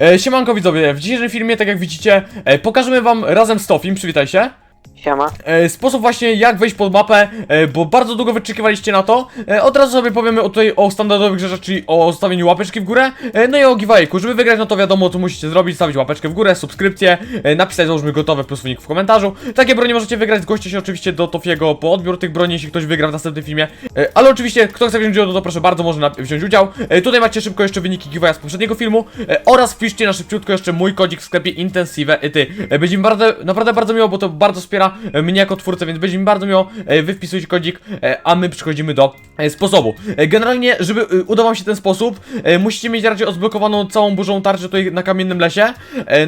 E, siemanko widzowie, w dzisiejszym filmie, tak jak widzicie, e, pokażemy wam razem z Tofim, przywitaj się, Siema. e, sposób właśnie jak wejść pod mapę, e, bo bardzo długo wyczekiwaliście na to. E, od razu sobie powiemy o tutaj o standardowych rzeczach, czyli o zostawieniu łapeczki w górę, e, no i o giveawayku. Żeby wygrać, no to wiadomo co musicie zrobić, stawić łapeczkę w górę, subskrypcję, e, napisać załóżmy gotowe plus wynik w komentarzu. Takie broni możecie wygrać, zgłoście się oczywiście do Tofiego po odbiór tych broni, jeśli ktoś wygra w następnym filmie. E, ale oczywiście, kto chce wziąć udział, no to proszę bardzo, może wziąć udział. E, tutaj macie szybko jeszcze wyniki giveawaya z poprzedniego filmu e, oraz wpiszcie na szybciutko jeszcze mój kodzik w sklepie Intensive e, ty. E, będzie mi bardzo, naprawdę bardzo miło, bo to bardzo wspiera e, mnie jako twórcę, więc będzie mi bardzo miło. E, wy wpisujcie kodzik, e, a my przechodzimy do sposobu. Generalnie, żeby udał wam się ten sposób, musicie mieć raczej odblokowaną całą burzą tarczę tutaj na kamiennym lesie,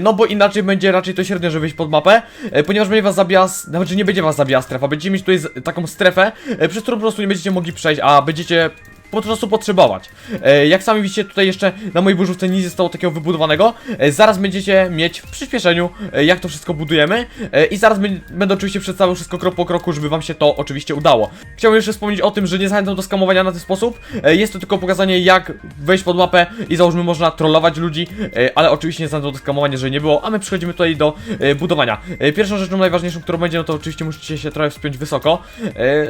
no bo inaczej będzie raczej to średnio, żeby wyjść pod mapę, ponieważ będzie was zabija, s- znaczy nie będzie was zabija strefa, będziecie mieć tutaj taką strefę, przez którą po prostu nie będziecie mogli przejść, a będziecie po prostu potrzebować. E, jak sami widzicie, tutaj jeszcze na mojej burzówce nic zostało takiego wybudowanego. E, zaraz będziecie mieć w przyspieszeniu, e, jak to wszystko budujemy. I zaraz bę- będę oczywiście przedstawiał wszystko krok po kroku, żeby wam się to oczywiście udało. Chciałbym jeszcze wspomnieć o tym, że nie zachęcam do skamowania na ten sposób. Jest to tylko pokazanie, jak wejść pod mapę i załóżmy można trollować ludzi, ale oczywiście nie zachęcam do skamowania, że nie było, a my przechodzimy tutaj do budowania. Pierwszą rzeczą najważniejszą, którą będzie, no to oczywiście musicie się trochę wspiąć wysoko.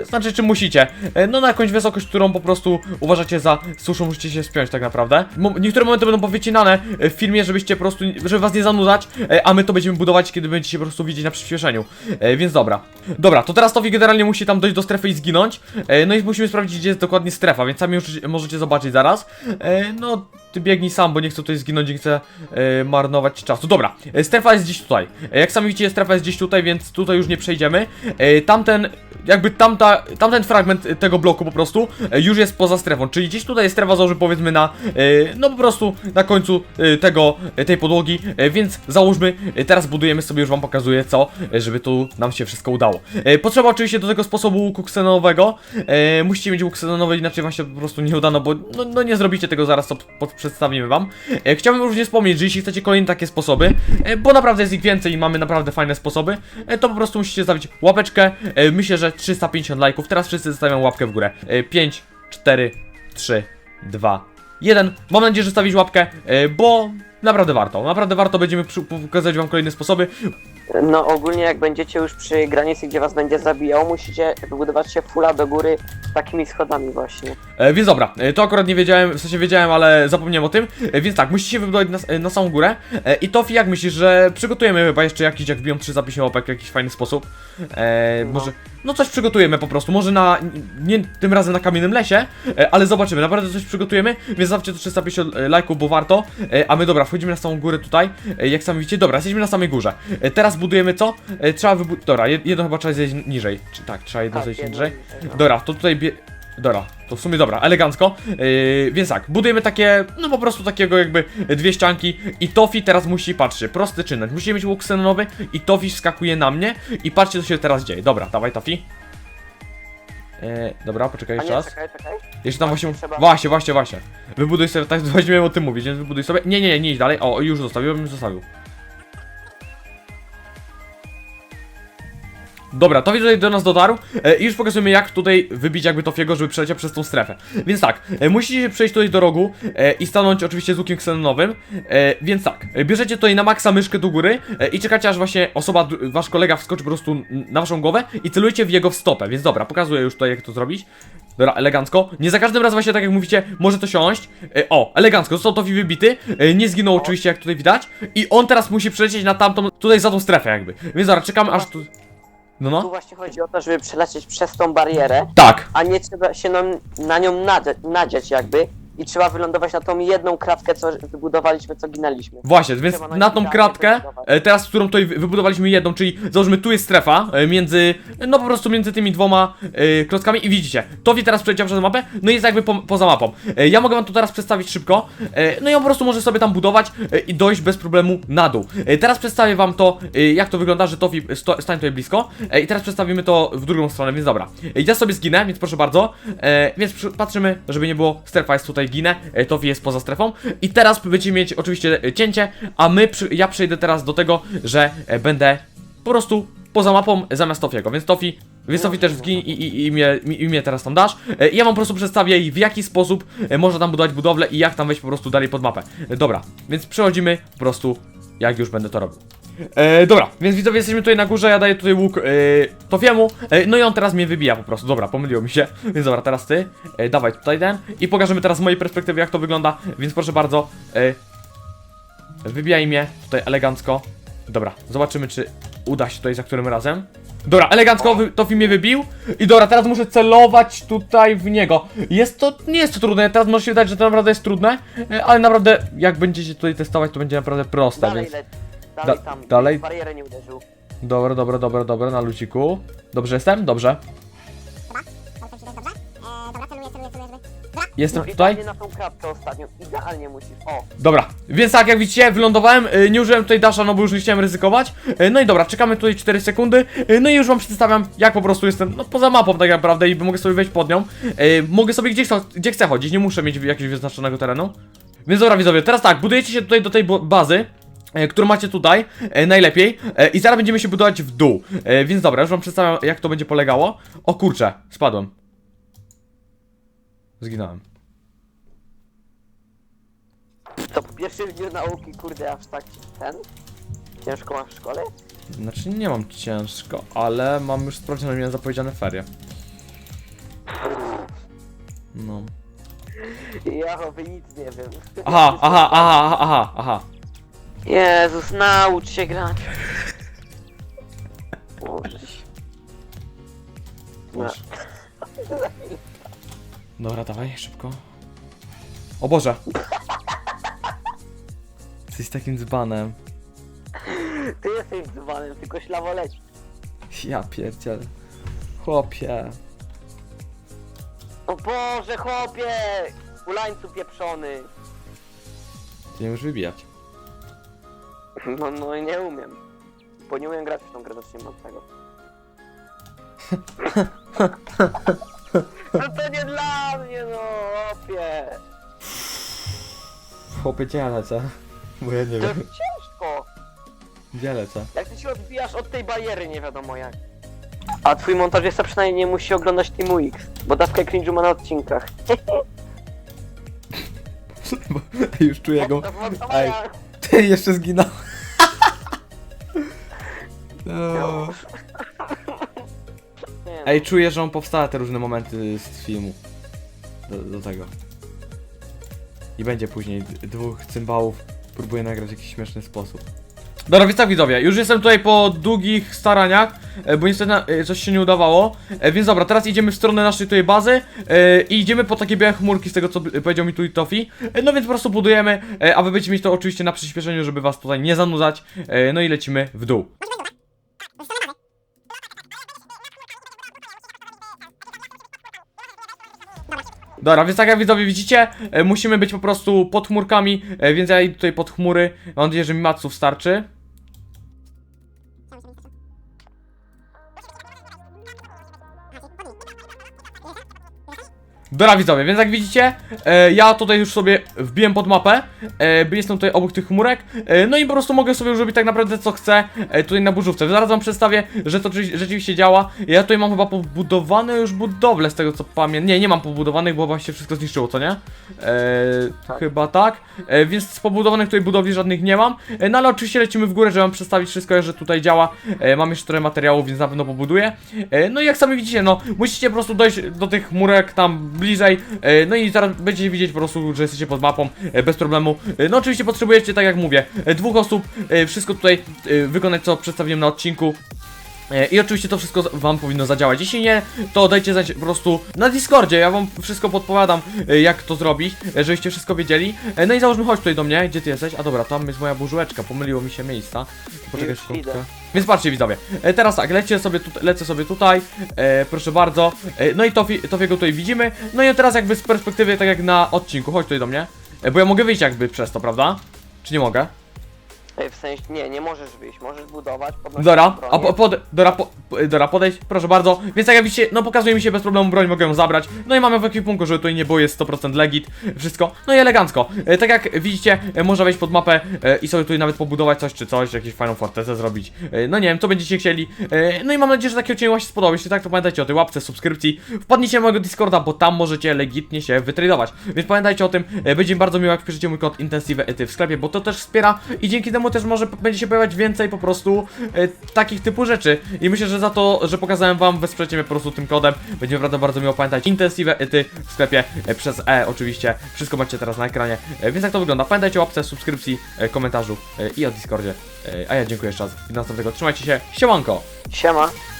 Znaczy, czy musicie? No na jakąś wysokość, którą po prostu uważacie za słuszną, musicie się spiąć tak naprawdę. Mo niektóre momenty będą powycinane e, w filmie, żebyście po prostu, żeby was nie zanudzać, e, a my to będziemy budować, kiedy będziecie po prostu widzieć na przyspieszeniu. E, więc dobra. Dobra, to teraz Tofi generalnie musi tam dojść do strefy i zginąć. No i musimy sprawdzić, gdzie jest dokładnie strefa, więc sami już możecie zobaczyć zaraz. No, ty biegnij sam, bo nie chcę tutaj zginąć, nie chcę e, marnować czasu. Dobra, e, strefa jest gdzieś tutaj. E, jak sami widzicie, strefa jest gdzieś tutaj, więc tutaj już nie przejdziemy. E, tamten, jakby tamta, tamten fragment tego bloku po prostu e, już jest poza strefą, czyli gdzieś tutaj jest strefa, założy powiedzmy na, e, no po prostu na końcu e, tego, e, tej podłogi, e, więc załóżmy, e, teraz budujemy sobie, już wam pokazuję co, e, żeby tu nam się wszystko udało. E, potrzeba oczywiście do tego sposobu łuku ksenowego, e, musicie mieć łuk ksenowy, inaczej wam się po prostu nie udano, bo no, no nie zrobicie tego zaraz, co pod, przedstawimy wam. E, chciałbym również wspomnieć, że jeśli chcecie kolejne takie sposoby, e, bo naprawdę jest ich więcej i mamy naprawdę fajne sposoby, e, to po prostu musicie zostawić łapeczkę, myślę, że 350 lajków, teraz wszyscy zostawiam łapkę w górę. E, 5, 4, 3, 2, 1. Mam nadzieję, że stawić łapkę, bo naprawdę warto, naprawdę warto, będziemy pokazać wam kolejne sposoby. No ogólnie jak będziecie już przy granicy, gdzie was będzie zabijał, musicie wybudować się fula do góry takimi schodami właśnie. E, więc dobra, e, to akurat nie wiedziałem, w sensie wiedziałem, ale zapomniałem o tym. E, więc tak, musicie wybudować na, e, na samą górę. E, I Tofi, jak myślisz, że przygotujemy chyba jeszcze jakiś, jak wbiją 3 zapisie łapek, w jakiś fajny sposób? E, No. Może, no coś przygotujemy po prostu, może na, nie tym razem na kamiennym lesie, e, ale zobaczymy, naprawdę coś przygotujemy, więc zawsze to 350 lajków, bo warto. E, a my dobra, wchodzimy na samą górę tutaj, e, jak sami widzicie, dobra, jesteśmy na samej górze. E, teraz budujemy co? E, trzeba wybudować, dobra, jed- jedno chyba trzeba zejść niżej, czy tak, trzeba jedno Tak, zejść jedno niżej. niżej, no. Dobra, to tutaj bie... Dobra, to w sumie dobra, elegancko. Yy, więc tak, budujemy takie, no po prostu takiego jakby dwie ścianki i Tofi teraz musi, patrzcie, prosty czynnik. Musimy mieć łuk ksenowy i Tofi wskakuje na mnie i patrzcie co się teraz dzieje. Dobra, dawaj Tofi. Yy, dobra, poczekaj jeszcze raz. czekaj, czekaj. Jeszcze tam właśnie, trzeba- właśnie, właśnie, właśnie. Wybuduj sobie, tak właśnie miałem o tym mówić, więc wybuduj sobie. Nie, nie, nie, nie idź dalej. O, już zostawiłem, już zostawił. Dobra, to tutaj do nas dotarł e, i już pokazujemy jak tutaj wybić jakby Tofiego, żeby przeleciał przez tą strefę. Więc tak, e, musicie przejść tutaj do rogu e, i stanąć oczywiście z łukiem ksenonowym. Więc tak, bierzecie tutaj na maksa myszkę do góry i czekacie aż właśnie osoba, wasz kolega wskoczy po prostu na waszą głowę i celujecie w jego stopę. Więc dobra, pokazuję już tutaj jak to zrobić. Dobra, elegancko. Nie za każdym razem właśnie tak jak mówicie, może to siąść. O, elegancko, został Tofi wybity. Nie zginął oczywiście jak tutaj widać. I on teraz musi przelecieć na tamtą, tutaj za tą strefę jakby. Więc dobra, czekamy aż tu... No Tu no. właśnie chodzi o to, żeby przelecieć przez tą barierę, Tak. a nie trzeba się nam, na nią nadziać, nadziać jakby i trzeba wylądować na tą jedną kratkę, co wybudowaliśmy, co ginęliśmy. Właśnie, więc Trzeba na tą idealnie kratkę, teraz którą tutaj wy- wybudowaliśmy jedną, czyli załóżmy tu jest strefa e, między, no po prostu między tymi dwoma e, klockami i widzicie, Tofi teraz przeleciał przez mapę, no jest jakby po, poza mapą. E, ja mogę wam to teraz przedstawić szybko, e, no i on po prostu może sobie tam budować e, i dojść bez problemu na dół. E, teraz przedstawię wam to, e, jak to wygląda, że Tofi stań tutaj blisko e, i teraz przedstawimy to w drugą stronę, więc dobra. E, ja sobie zginę, więc proszę bardzo, e, więc patrzymy, żeby nie było, strefa jest tutaj, ginę, e, Tofi jest poza strefą i teraz będziecie mieć oczywiście e, cięcie, a my, ja przejdę teraz do tego, że e, będę po prostu poza mapą zamiast Tofiego, więc Tofi Więc Sofii też zgiń i, i, i, mnie, i mnie teraz tam dasz. E, ja wam po prostu przedstawię w jaki sposób e, można tam budować budowlę i jak tam wejść po prostu dalej pod mapę. Dobra, więc przechodzimy po prostu jak już będę to robił. E, dobra, więc widzowie jesteśmy tutaj na górze, ja daję tutaj łuk e, Tofiemu, e, no i on teraz mnie wybija po prostu, dobra, pomyliło mi się, więc dobra, teraz ty, e, dawaj tutaj ten. I pokażemy teraz z mojej perspektywy jak to wygląda, więc proszę bardzo, e, wybijaj mnie tutaj elegancko, dobra, zobaczymy czy uda się tutaj za którym razem. Dobra, elegancko wy, Tofi mnie wybił i dobra, teraz muszę celować tutaj w niego. Jest to, nie jest to trudne, teraz może się wydać, że to naprawdę jest trudne, e, ale naprawdę jak będziecie tutaj testować, to będzie naprawdę proste, Dalej więc... Dalej Da- tam. dalej? Barierę nie uderzył. Dobra, dobra, dobra, dobra, na luciku. Dobrze jestem? Dobrze. Jestem tutaj? idealnie na tą kratkę ostatnią. Idealnie musisz. O. Dobra, więc tak, jak widzicie, wylądowałem, y, nie użyłem tutaj dasha, no bo już nie chciałem ryzykować. Y, No i dobra, czekamy tutaj 4 sekundy, y, no i już wam przedstawiam, jak po prostu jestem, no poza mapą tak naprawdę i mogę sobie wejść pod nią. Y, Mogę sobie gdzie, chcę- gdzie chcę chodzić, nie muszę mieć jakiegoś wyznaczonego terenu. Więc dobra, widzowie, teraz tak, budujecie się tutaj do tej bo- bazy. e, Którą macie tutaj, e, najlepiej e, I zaraz będziemy się budować w dół e, Więc dobra, już wam przedstawiam jak to będzie polegało O kurczę, spadłem Zginąłem To po pierwszym dniu nauki, kurde, aż tak ten? Ciężko masz w szkole? Znaczy nie mam ciężko, ale mam już sprawdzone, miałem zapowiedziane ferie. No. Ja chowy nic nie wiem. Aha, aha, aha, aha, aha. Jezus, naucz się grać. Boże. No. Dobra, dawaj, szybko. O Boże! Jesteś takim dzbanem. Ty jesteś dzbanem, tylko ślawo leci. Ja pierdzielę. Chłopie. O Boże, chłopie! Ulańcu pieprzony. Ty nie możesz wybijać. No, no i nie umiem. Bo nie umiem grać w tą grę, nie mam tego. No to nie dla mnie, no, chłopie. Chłopie, gdzie ja lecę? Bo ja nie To jest ciężko. Gdzie lecę? Jak ty się odbijasz od tej bariery, nie wiadomo jak. A twój montażysta przynajmniej nie musi oglądać Teamu X, bo dawkę cringe'u ma na odcinkach. Już czuję go. To Ej. Ty jeszcze zginął. No. Ej, czuję, że on powstała te różne momenty z filmu. Do, do tego. I będzie później dwóch cymbałów próbuje nagrać w jakiś śmieszny sposób. Dobra, więc tak widzowie, już jestem tutaj po długich staraniach, e, bo niestety e, coś się nie udawało, e, więc dobra, teraz idziemy w stronę naszej tutaj bazy i idziemy po takie białe chmurki z tego co powiedział mi tu Tofi, no więc po prostu budujemy, e, a wy będziecie mieć to oczywiście na przyspieszeniu, żeby was tutaj nie zanudzać, no i lecimy w dół. Dobra, więc tak jak widzowie widzicie, e, musimy być po prostu pod chmurkami, e, więc ja idę tutaj pod chmury. Mam nadzieję, że mi maców starczy. Dobra widzowie, więc jak widzicie, e, ja tutaj już sobie wbiłem pod mapę, e, jestem tutaj obok tych chmurek, e, no i po prostu mogę sobie już robić tak naprawdę co chcę e, tutaj na burzówce. Zaraz wam przedstawię, że to rzeczy- rzeczywiście działa. Ja tutaj mam chyba pobudowane już budowle z tego co pamiętam. Nie, nie mam pobudowanych, bo właśnie wszystko zniszczyło, co nie? E, Tak. Chyba tak, e, więc z pobudowanych tutaj budowli żadnych nie mam, e, no ale oczywiście lecimy w górę, żeby wam przedstawić wszystko, że tutaj działa. E, mam jeszcze trochę materiałów, więc na pewno pobuduję. E, no i jak sami widzicie, no musicie po prostu dojść do tych chmurek tam bliżej, e, no i zaraz będziecie widzieć po prostu, że jesteście pod mapą e, bez problemu. E, no oczywiście potrzebujecie, tak jak mówię, dwóch osób, wszystko tutaj wykonać, co przedstawiłem na odcinku. E, I oczywiście to wszystko wam powinno zadziałać. Jeśli nie, to dajcie znać po prostu na Discordzie. Ja wam wszystko podpowiadam, e, jak to zrobić, e, żebyście wszystko wiedzieli. No i załóżmy, chodź tutaj do mnie. Gdzie ty jesteś? A dobra, tam jest moja burzułeczka. Pomyliło mi się miejsca. Poczekaj sekundkę. Więc patrzcie widzowie. Teraz tak, lecę sobie, lecę sobie tutaj. E, proszę bardzo. E, no i Tofi, Tofiego tutaj widzimy. No i teraz jakby z perspektywy, tak jak na odcinku. Chodź tutaj do mnie. E, bo ja mogę wyjść jakby przez to, prawda? Czy nie mogę? Ej, W sensie, nie, nie możesz wyjść, możesz budować, podnosić Dora, a po, pod, Dora, po, po- Dora, podejdź, proszę bardzo. Więc jak widzicie, no pokazuje mi się bez problemu broń, mogę ją zabrać. No i mamy w ekwipunku, żeby tutaj nie było, jest 100% legit, wszystko. No i elegancko. E, tak jak widzicie, e, można wejść pod mapę e, i sobie tutaj nawet pobudować coś czy coś, jakąś fajną fortecę zrobić. E, no nie wiem, co będziecie chcieli. E, no i mam nadzieję, że taki odcinek się spodobał. Jeśli tak, to pamiętajcie o tej łapce, subskrypcji. Wpadnijcie na mojego Discorda, bo tam możecie legitnie się wytradować. Więc pamiętajcie o tym, e, będzie mi bardzo miło, jak wpiszecie mój kod Intensive Ety w sklepie, bo to też wspiera i dzięki temu też może będzie się pojawiać więcej po prostu e, takich typu rzeczy. I myślę, że za to, że pokazałem wam, wesprzecie mnie po prostu tym kodem, będzie naprawdę bardzo miło pamiętać. Intensive Ety w sklepie e, przez E oczywiście. Wszystko macie teraz na ekranie. E, więc jak to wygląda? Pamiętajcie o łapce, subskrypcji, e, komentarzu e, i o Discordzie. E, a ja dziękuję jeszcze raz do następnego. Trzymajcie się. Siemanko! Siema.